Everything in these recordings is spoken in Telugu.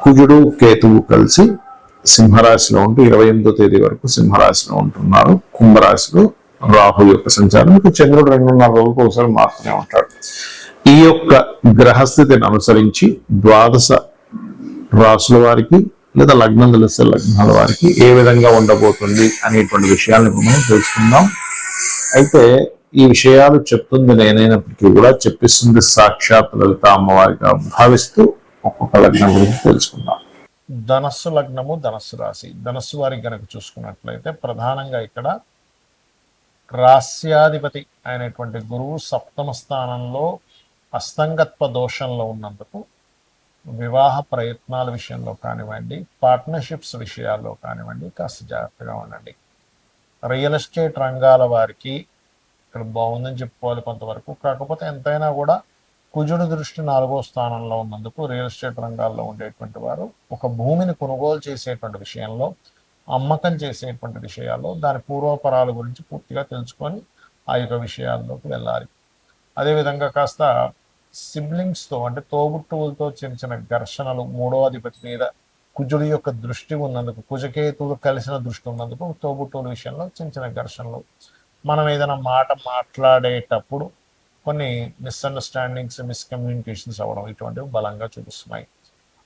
కుజుడు కేతువు కలిసి సింహరాశిలో ఉంటూ ఇరవై ఎనిమిదో తేదీ వరకు సింహరాశిలో ఉంటున్నారు. కుంభరాశిలో రాహు యొక్క సంచారం. ఇక చంద్రుడు రెండున్నర రోజులకు ఒకసారి మారుతూనే ఉంటాడు. ఈ యొక్క గ్రహస్థితిని అనుసరించి ద్వాదశ రాసుల వారికి లేదా లగ్నం తెలిస్తే లగ్నాల వారికి ఏ విధంగా ఉండబోతుంది అనేటువంటి విషయాలను మనం తెలుసుకుందాం. అయితే ఈ విషయాలు చెప్తుంది నేనైనప్పటికీ కూడా చెప్పిస్తుంది సాక్షాత్ లలిత అమ్మవారిగా భావిస్తూ ఒక్కొక్క లగ్నం గురించి తెలుసుకుందాం. ధనస్సు లగ్నము ధనస్సు రాశి. ధనస్సు వారికి గనక చూసుకున్నట్లయితే ప్రధానంగా ఇక్కడ రాస్యాధిపతి అయినటువంటి గురువు సప్తమ స్థానంలో అస్తంగత్వ దోషంలో ఉన్నందుకు వివాహ ప్రయత్నాల విషయంలో కానివ్వండి పార్ట్నర్షిప్స్ విషయాల్లో కానివ్వండి కాస్త జాగ్రత్తగా ఉండండి. రియల్ ఎస్టేట్ రంగాల వారికి ఇక్కడ బాగుందని చెప్పుకోవాలి కొంతవరకు. కాకపోతే ఎంతైనా కూడా కుజుడు దృష్టి నాలుగో స్థానంలో ఉన్నందుకు రియల్ ఎస్టేట్ రంగాల్లో ఉండేటువంటి వారు ఒక భూమిని కొనుగోలు చేసేటువంటి విషయంలో అమ్మకం చేసేటువంటి విషయాల్లో దాని పూర్వపరాల గురించి పూర్తిగా తెలుసుకొని ఆ యొక్క విషయాల్లోకి వెళ్ళాలి. అదేవిధంగా కాస్త సిబ్లింగ్స్తో అంటే తోబుట్టువులతో చిన్న చిన్న ఘర్షణలు మూడో అధిపతి మీద కుజుడి యొక్క దృష్టి ఉన్నందుకు కుజకేతులు కలిసిన దృష్టి ఉన్నందుకు తోబుట్టువుల విషయంలో చిన్న చిన్న ఘర్షణలు. మనం ఏదైనా మాట మాట్లాడేటప్పుడు కొన్ని మిస్అండర్స్టాండింగ్స్ మిస్కమ్యూనికేషన్స్ అవ్వడం ఇటువంటివి బలంగా చూపిస్తున్నాయి.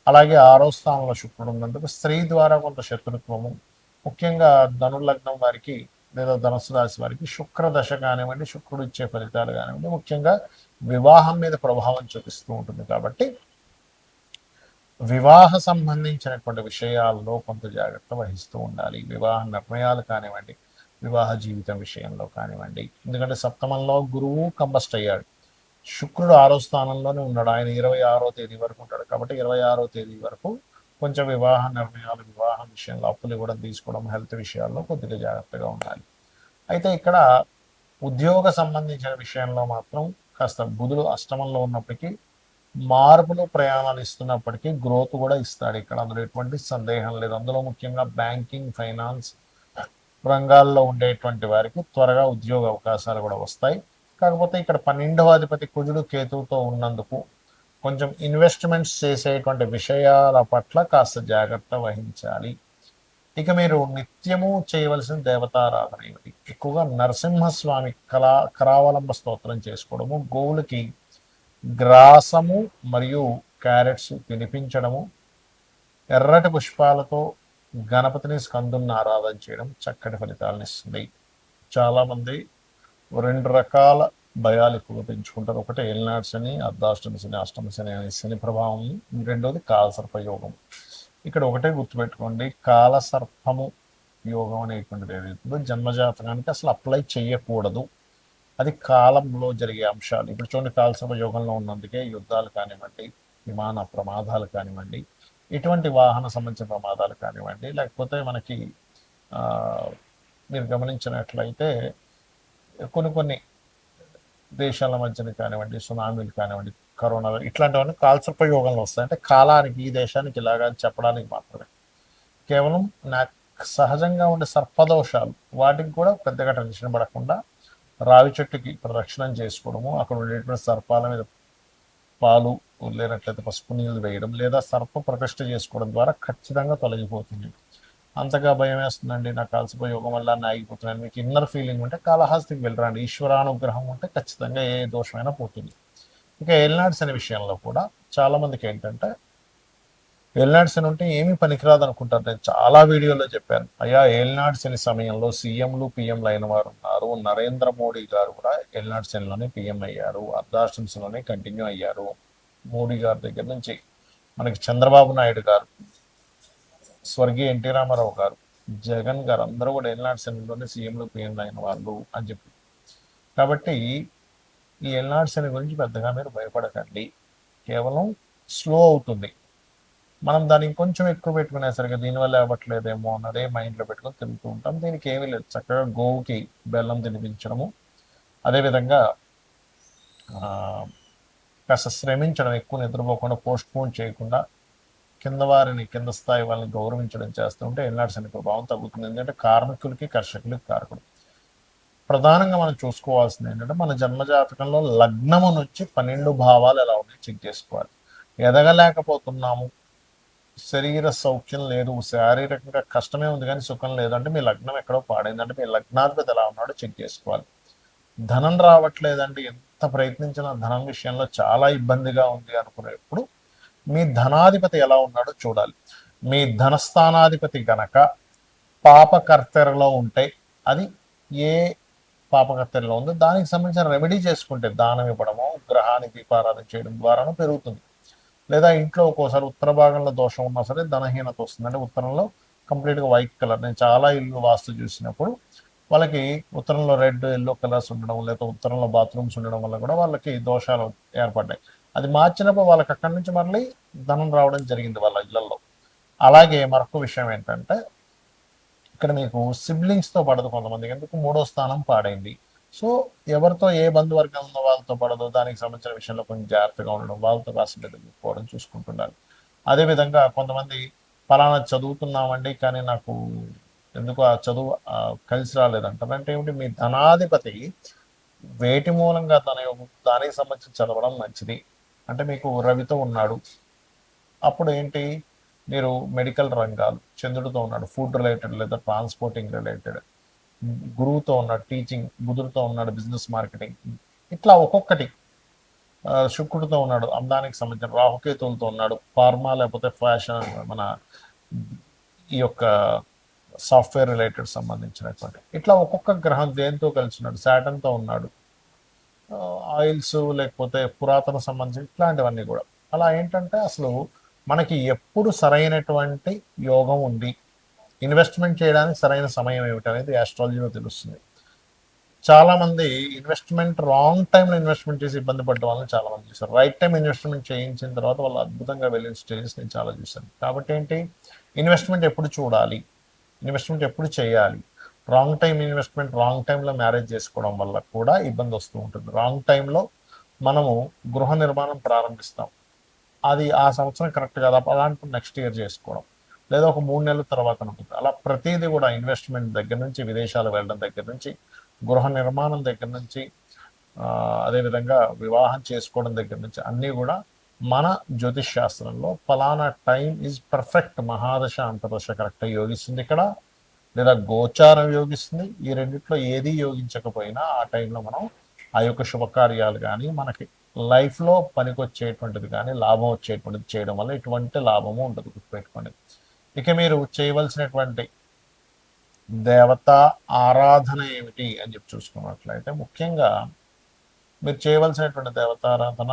అలాగే ఆరో స్థానంలో శుక్రుడు ఉన్నందుకు స్త్రీ ద్వారా కొంత శత్రుత్వము ముఖ్యంగా ధనుర్లగ్నం వారికి లేదా ధనుసు రాశి వారికి శుక్ర దశ కానివ్వండి శుక్రుడు ఇచ్చే ఫలితాలు కానివ్వండి ముఖ్యంగా వివాహం మీద ప్రభావం చూపిస్తూ ఉంటుంది కాబట్టి వివాహ సంబంధించినటువంటి విషయాల్లో కొంత జాగ్రత్త వహిస్తూ ఉండాలి. వివాహ నిర్ణయాలు కానివ్వండి వివాహ జీవితం విషయంలో కానివ్వండి. ఎందుకంటే సప్తమంలో గురువు కంబస్ట్ అయ్యాడు. శుక్రుడు ఆరో స్థానంలోనే ఉన్నాడు. ఆయన ఇరవై ఆరో తేదీ వరకు ఉంటాడు. కాబట్టి ఇరవై ఆరో తేదీ వరకు కొంచెం వివాహ నిర్ణయాలు వివాహం విషయంలో అప్పులు ఇవ్వడం తీసుకోవడం హెల్త్ విషయాల్లో కొద్దిగా జాగ్రత్తగా ఉండాలి. అయితే ఇక్కడ ఉద్యోగ సంబంధించిన విషయంలో మాత్రం కాస్త బుధుడు అష్టమంలో ఉన్నప్పటికీ మార్పులు ప్రయాణాలు ఇస్తున్నప్పటికీ గ్రోత్ కూడా ఇస్తాడు. ఇక్కడ అందులో ఎటువంటి సందేహం లేదు. అందులో ముఖ్యంగా బ్యాంకింగ్ ఫైనాన్స్ రంగాల్లో ఉండేటువంటి వారికి త్వరగా ఉద్యోగ అవకాశాలు కూడా వస్తాయి. కాకపోతే ఇక్కడ పన్నెండవ అధిపతి కుజుడు కేతువుతో ఉన్నందుకు కొంచెం ఇన్వెస్ట్మెంట్స్ చేసేటువంటి విషయాల పట్ల కాస్త జాగ్రత్త వహించాలి. ఇక మీరు నిత్యము చేయవలసిన దేవతారాధన ఏమిటి? ఎక్కువగా నరసింహస్వామి కళా కరావలంబ స్తోత్రం చేసుకోవడము గోవులకి గ్రాసము మరియు క్యారెట్స్ తినిపించడము ఎర్రటి పుష్పాలతో గణపతిని స్కందుని ఆరాధన చేయడం చక్కటి ఫలితాలను ఇస్తుంది. చాలామంది రెండు రకాల భయాలు ఎక్కువగా పెంచుకుంటారు. ఒకటి ఏలినాడు శని అర్ధాష్టమి శని అష్టమి శని అనే శని ప్రభావం. రెండోది కాలసర్ప యోగం. ఇక్కడ ఒకటే గుర్తుపెట్టుకోండి కాలసర్పము యోగం అనేటువంటిది ఏదైతుందో జన్మజాతకానికి అసలు అప్లై చేయకూడదు. అది కాలంలో జరిగే అంశాలు. ఇప్పుడు చూడండి కాలసర్ప యోగంలో ఉన్నందుకే యుద్ధాలు కానివ్వండి విమాన ప్రమాదాలు కానివ్వండి ఇటువంటి వాహన సంబంధించిన ప్రమాదాలు కానివ్వండి లేకపోతే మనకి మీరు గమనించినట్లయితే కొన్ని కొన్ని దేశాల మధ్యన కానివ్వండి సునామీలు కానివ్వండి కరోనా ఇట్లాంటివన్నీ కాల్సర్పయోగంలో వస్తాయి. అంటే కాలానికి ఈ దేశానికి ఇలాగా అని చెప్పడానికి మాత్రమే. కేవలం నా సహజంగా ఉండే సర్పదోషాలు వాటికి కూడా పెద్దగా టెన్షన్ పడకుండా రావి చెట్టుకి ప్రదక్షిణం చేసుకోవడము అక్కడ ఉండేటువంటి సర్పాల మీద పాలు లేనట్లయితే పసుపు నీళ్ళు వేయడం లేదా సర్ప ప్రతిష్ట చేసుకోవడం ద్వారా ఖచ్చితంగా తొలగిపోతుంది. అంతగా భయం వేస్తుందండి. నాకు కాల్సిపోయి యోగం వల్ల ఆగిపోతున్నాను మీకు ఇన్నర్ ఫీలింగ్ ఉంటే కాళహస్తికి వెళ్ళరండి. ఈశ్వరానుగ్రహం ఉంటే ఖచ్చితంగా ఏ దోషమైనా పోతుంది. ఇక ఎల్నాడ్స్ అనే విషయంలో కూడా చాలా మందికి ఏంటంటే ఏలినాడు అని ఉంటే ఏమీ పనికిరాదు అనుకుంటారు నేను చాలా వీడియోలో చెప్పాను. అయ్యా ఏలినాడు శని సమయంలో సీఎంలు పిఎంలు అయిన వారు ఉన్నారు. నరేంద్ర మోడీ గారు కూడా ఏలినాడు శనిలోనే పిఎం అయ్యారు. అర్ధాశ్రమ్స్లోనే కంటిన్యూ అయ్యారు. మోడీ గారి దగ్గర నుంచి మనకి చంద్రబాబు నాయుడు గారు స్వర్గీయ ఎన్టీ రామారావు గారు జగన్ గారు అందరూ కూడా ఎల్నాడు సెనలోనే సీఎంలు పిఎంలు అయిన వాళ్ళు అని చెప్పి. కాబట్టి ఈ ఎల్నాడు సెన గురించి పెద్దగా మీరు భయపడకండి. కేవలం స్లో అవుతుంది. మనం దాన్ని కొంచెం ఎక్కువ పెట్టుకునేసరికి దీనివల్ల అవ్వట్లేదేమో అన్నదే మైండ్లో పెట్టుకొని తింటూ ఉంటాం. దీనికి ఏమీ లేదు. చక్కగా గోవుకి బెల్లం తినిపించడము. అదేవిధంగా ఆ, కాస్త శ్రమించడం ఎక్కువ నిద్రపోకుండా పోస్ట్ పోన్ చేయకుండా కింద వారిని కింద స్థాయి వాళ్ళని గౌరవించడం చేస్తూ ఉంటే ఎన్నాడు శని ప్రభావం తగ్గుతుంది. ఎందుకంటే కార్మికులకి కర్షకులకి కారకుడు ప్రధానంగా మనం చూసుకోవాల్సింది ఏంటంటే మన జన్మజాతకంలో లగ్నము నుంచి పన్నెండు భావాలు ఎలా ఉన్నాయి చెక్ చేసుకోవాలి. ఎదగలేకపోతున్నాము. శరీర సౌఖ్యం లేదు. శారీరకంగా కష్టమే ఉంది కానీ సుఖం లేదు. అంటే మీ లగ్నం ఎక్కడో పాడైంది. అంటే మీ లగ్నాధిపతి ఎలా ఉన్నాడో చెక్ చేసుకోవాలి. ధనం రావట్లేదండి ఎంత ప్రయత్నించినా ధనం విషయంలో చాలా ఇబ్బందిగా ఉంది అనుకునేప్పుడు మీ ధనాధిపతి ఎలా ఉన్నాడో చూడాలి. మీ ధనస్థానాధిపతి గనక పాపకర్తెరలో ఉంటే అది ఏ పాపకర్తెరలో ఉందో దానికి సంబంధించిన రెమెడీ చేసుకుంటే దానం ఇవ్వడము గ్రహానికి దీపారాధన చేయడం ద్వారానో పెరుగుతుంది. లేదా ఇంట్లో ఒక్కోసారి ఉత్తర భాగంలో దోషం ఉన్నా సరే ధనహీనత వస్తుంది అంటే ఉత్తరంలో కంప్లీట్గా వైట్ కలర్. నేను చాలా ఇల్లు వాస్తు చూసినప్పుడు వాళ్ళకి ఉత్తరంలో రెడ్ ఎల్లో కలర్స్ ఉండడం లేదా ఉత్తరంలో బాత్రూమ్స్ ఉండడం వల్ల కూడా వాళ్ళకి దోషాలు ఏర్పడ్డాయి. అది మార్చినప్పుడు వాళ్ళకి అక్కడి నుంచి మళ్ళీ ధనం రావడం జరిగింది వాళ్ళ ఇళ్ళలో. అలాగే మరొక విషయం ఏంటంటే ఇక్కడ మీకు సిబ్లింగ్స్తో పడదు కొంతమందికి ఎందుకు? మూడో స్థానం పాడైంది. సో ఎవరితో ఏ బంధువర్గం ఉందో వాళ్ళతో పడదు. దానికి సంబంధించిన విషయంలో కొంచెం జాగ్రత్తగా ఉండడం వాళ్ళతో కాస్త పోవడం అదేవిధంగా కొంతమంది ఫలానా చదువుతున్నామండి కానీ నాకు ఎందుకు ఆ చదువు కలిసి రాలేదంటారు? అంటే ఏమిటి? మీ ధనాధిపతి వేటి మూలంగా తన యొక్క దానికి సంబంధించి చదవడం మంచిది. అంటే మీకు రవితో ఉన్నాడు. అప్పుడు ఏంటి? మీరు మెడికల్ రంగాలు చంద్రుడితో ఉన్నాడు ఫుడ్ రిలేటెడ్ లేదా ట్రాన్స్పోర్టింగ్ రిలేటెడ్. గురువుతో ఉన్నాడు టీచింగ్ బుధుడితో ఉన్నాడు బిజినెస్ మార్కెటింగ్. ఇట్లా ఒక్కొక్కటి. శుక్రుడితో ఉన్నాడు అందానికి సంబంధించిన రాహుకేతులతో ఉన్నాడు ఫార్మా లేకపోతే ఫ్యాషన్ మన ఈ యొక్క సాఫ్ట్వేర్ రిలేటెడ్ సంబంధించినటువంటి. ఇట్లా ఒక్కొక్క గ్రహం దేంతో కలిసి ఉన్నాడు. శాటన్తో ఉన్నాడు ఆయిల్స్ లేకపోతే పురాతన సంబంధించి ఇట్లాంటివన్నీ కూడా. అలా ఏంటంటే అసలు మనకి ఎప్పుడు సరైనటువంటి యోగం ఉంది. ఇన్వెస్ట్మెంట్ చేయడానికి సరైన సమయం ఏమిటి అనేది ఆస్ట్రాలజీలో తెలుస్తుంది. చాలామంది ఇన్వెస్ట్మెంట్ రాంగ్ టైంలో ఇన్వెస్ట్మెంట్ చేసి ఇబ్బంది పడ్డ వాళ్ళని చాలా మంది రైట్ టైం ఇన్వెస్ట్మెంట్ చేయించిన తర్వాత వాళ్ళు అద్భుతంగా వెళ్ళిన స్టేజెస్ నేను చాలా చూశాను. కాబట్టి ఏంటి? ఇన్వెస్ట్మెంట్ ఎప్పుడు చూడాలి? ఇన్వెస్ట్మెంట్ ఎప్పుడు చేయాలి? రాంగ్ టైం ఇన్వెస్ట్మెంట్ రాంగ్ టైంలో మ్యారేజ్ చేసుకోవడం వల్ల కూడా ఇబ్బంది వస్తూ ఉంటుంది. రాంగ్ టైంలో మనము గృహ నిర్మాణం ప్రారంభిస్తాం. అది ఆ సంవత్సరం కరెక్ట్ కాదు. అలాంటి నెక్స్ట్ ఇయర్ చేసుకోవడం. లేదా ఒక మూడు నెలల తర్వాత ఉంటుంది అలా ప్రతిదీ కూడా ఇన్వెస్ట్మెంట్ దగ్గర నుంచి విదేశాలు వెళ్ళడం దగ్గర నుంచి గృహ నిర్మాణం దగ్గర నుంచి అదేవిధంగా వివాహం చేసుకోవడం దగ్గర నుంచి అన్నీ కూడా మన జ్యోతిష్ శాస్త్రంలో ఫలానా టైం ఈజ్ పర్ఫెక్ట్ మహాదశ అంతర్దశ కరెక్ట్ యోగిస్తుంది ఇక్కడ లేదా గోచారం యోగిస్తుంది. ఈ రెండిట్లో ఏది యోగించకపోయినా ఆ టైంలో మనం ఆ యొక్క శుభకార్యాలు కానీ మనకి లైఫ్లో పనికొచ్చేటువంటిది కానీ లాభం వచ్చేటువంటిది చేయడం వల్ల ఎటువంటి లాభము ఉండదు గుర్తుపెట్టుకోండి. ఇక మీరు చేయవలసినటువంటి దేవత ఆరాధన ఏమిటి అని చెప్పి చూసుకున్నట్లయితే ముఖ్యంగా మీరు చేయవలసినటువంటి దేవతారాధన